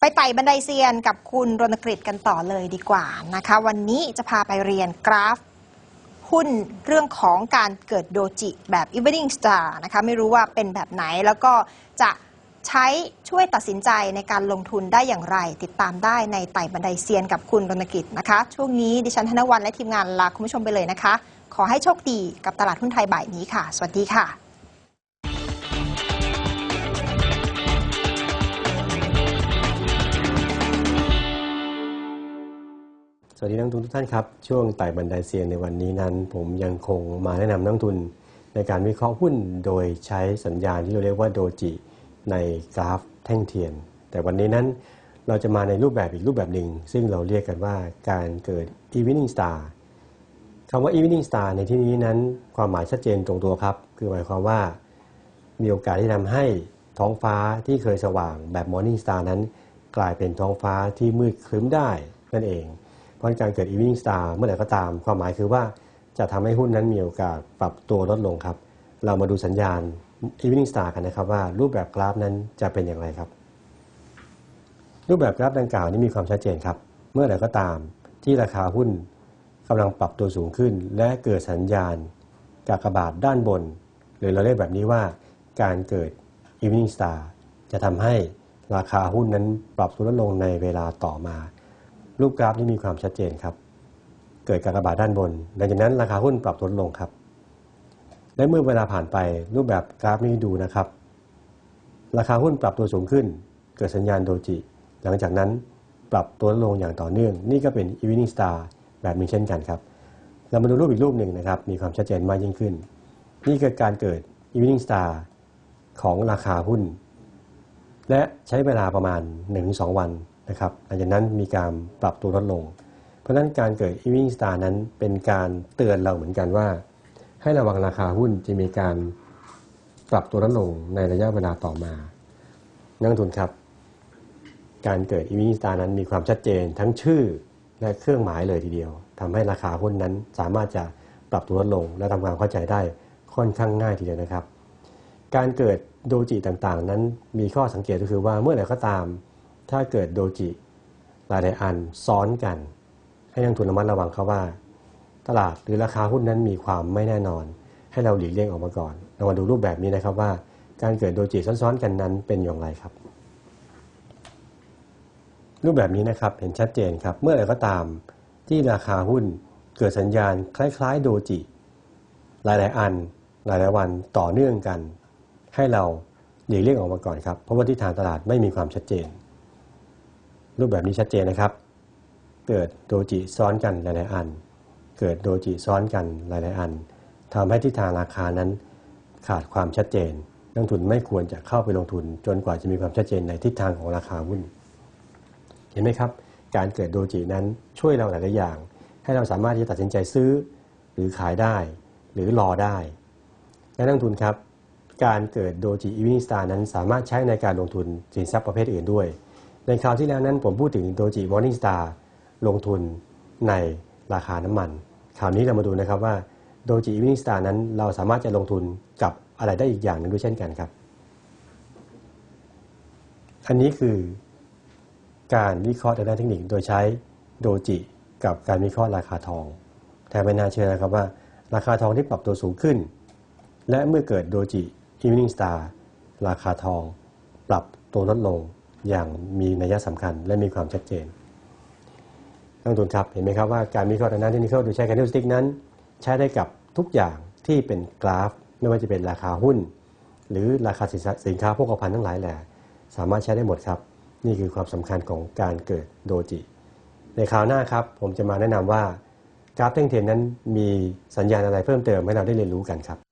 ไปไต่บันไดเซียนกับคุณรณกฤษกันต่อเลยดีกว่านะคะ วันนี้จะพาไปเรียนกราฟหุ้นเรื่องของการเกิดโดจิแบบ Evening Star นะคะไม่รู้ว่าเป็นแบบไหนแล้วก็จะใช้ช่วยตัดสินใจในการลงทุนได้อย่างไร ติดตามได้ในไต่บันไดเซียนกับคุณรณกิจนะคะ ช่วงนี้ดิฉันธนวันและทีมงานลาคุณผู้ชมไปเลยนะคะ ขอให้โชคดีกับตลาดหุ้นไทยบ่ายนี้ค่ะ สวัสดีค่ะ สวัสดีนักทุนทุกท่านครับ ช่วงไต่บันไดเซียนในวันนี้นั้น ผมยังคงมาแนะนำนักทุนในการวิเคราะห์หุ้นโดยใช้สัญญาณที่เราเรียกว่าโดจิในกราฟแท่งเทียน แต่วันนี้นั้นเราจะมาในรูปแบบอีกรูปแบบหนึ่ง ซึ่งเราเรียกกันว่าการเกิด evening star คำว่า evening star ในที่นี้นั้นความหมายชัดเจนตรงตัวครับ คือหมายความว่ามีโอกาสที่ทำให้ท้องฟ้าที่เคยสว่างแบบ Morning Star นั้น กลายเป็นท้องฟ้าที่มืดครึ้มได้นั่นเอง เพราะการเกิด Evening Star เมื่อไหร่ก็ตาม ความหมายคือว่าจะทำให้หุ้นนั้นมีโอกาสปรับตัวลดลงครับ เรามาดูสัญญาณ Evening Star กันนะครับว่ารูปแบบกราฟนั้นจะเป็นอย่างไรครับ รูปแบบกราฟดังกล่าวนี้มีความชัดเจนครับ เมื่อไหร่ก็ตามที่ราคาหุ้นกำลังปรับตัวสูงขึ้น และเกิดสัญญาณกากบาทด้านบน หรือเราเรียกแบบนี้ว่าการเกิด Evening Star จะทำให้ราคาหุ้นนั้นปรับตัวลดลงในเวลาต่อมา รูปกราฟนี้มีความชัดเจนครับ เกิดการกบาทด้านบน หลังจากนั้นราคาหุ้นปรับตัวลดลงครับ และเมื่อเวลาผ่านไปรูปแบบกราฟนี้ดูนะครับ ราคาหุ้นปรับตัวสูงขึ้น เกิดสัญญาณโดจิ หลังจากนั้นปรับตัวลดลงอย่างต่อเนื่อง นี่ก็เป็น Evening Star แบบนี้เช่นกันครับเรามาดูรูปอีกรูปหนึ่งนะครับ มีความชัดเจนมากยิ่งขึ้น นี่คือการเกิด Evening Star ของราคาหุ้น และใช้เวลาประมาณ 1-2 วัน นะครับหลังจากนั้นมีการปรับตัวลดลง เพราะฉะนั้นการเกิด Evening Star นั้นเป็นการเตือนเราเหมือนกันว่า ให้ระวังราคาหุ้นจะมีการปรับตัวลดลงในระยะเวลาต่อมานักลงทุนครับ การเกิด Evening Star นั้นมีความชัดเจนทั้งชื่อและเครื่องหมายเลยทีเดียวทำให้ราคาหุ้นนั้นสามารถจะปรับตัวลดลง และทำความเข้าใจได้ค่อนข้างง่ายทีเดียวนะครับ การเกิดโดจิต่างๆ นั้นมีข้อสังเกตก็คือว่าเมื่อไหร่ก็ตาม ถ้าเกิดโดจิหลายๆอันซ้อนกัน ให้นักลงทุนระมัดระวังครับว่า ตลาดหรือราคาหุ้นนั้นมีความไม่แน่นอน ให้เราหลีกเลี่ยงออกมาก่อน เรามาดูรูปแบบนี้นะครับว่า การเกิดโดจิซ้อนๆกันนั้นเป็นอย่างไรครับ รูปแบบนี้นะครับเห็นชัดเจนครับ เมื่อไรก็ตามที่ราคาหุ้นเกิดสัญญาณคล้าย ๆ โดจิ หลายๆ อัน หลายๆวันต่อเนื่องกัน ให้เราหลีกเลี่ยงออกมาก่อนครับ เพราะว่าทิศทางตลาดไม่มีความชัดเจน รูปแบบนี้ชัดเจนนะครับ เกิดโดจิซ้อนกันหลายๆอัน เกิดโดจิซ้อนกันหลายๆอันทำให้ทิศทางราคานั้นขาดความชัดเจน นักลงทุนไม่ควรจะเข้าไปลงทุน จนกว่าจะมีความชัดเจนในทิศทางของราคาหุ้น เห็นไหมครับ การเกิดโดจินั้นช่วยเราหลาย ๆ อย่าง ให้เราสามารถที่จะตัดสินใจซื้อหรือขายได้ หรือรอได้ และนักลงทุนครับ การเกิดโดจิอีวินิสตานั้นสามารถใช้ในการลงทุนสินทรัพย์ประเภทอื่นด้วย ในคราวที่แล้วนั้นผมพูดถึงโดจิวอร์นิ่งสตาร์ลงทุนในราคาน้ำมัน คราวนี้เรามาดูนะครับว่าโดจิอีวินิสตาร์นั้นเราสามารถจะลงทุนกับอะไรได้อีกอย่างหนึงด้วยเช่นกันครับ อันนี้คือการวิเคราะห์ทางด้านเทคนิคโดยใช้โดจิกับการวิเคราะห์ราคาทอง แต่ไม่น่าเชื่อนะครับว่า ราคาทองที่ปรับตัวสูงขึ้น และเมื่อเกิดโดจิ Evening Star ราคาทอง ปรับตัวลดลง อย่างมีนัยสำคัญและมีความชัดเจนนักลงทุนครับเห็นไหมครับว่าการวิเคราะห์ทางด้านเทคนิคโดยใช้แคนเดลสติ๊กนั้น ใช้ได้กับทุกอย่างที่เป็นกราฟ ไม่ว่าจะเป็นราคาหุ้น หรือราคาสินค้าโภคภัณฑ์ทั้งหลายแหละสามารถใช้ได้หมดครับ นี่คือความสำคัญของการเกิดโดจิ ในคราวหน้าครับ ผมจะมาแนะนำว่ากราฟแท่งเทนนั้นมีสัญญาณอะไรเพิ่มเติมให้เราได้เรียนรู้กันครับ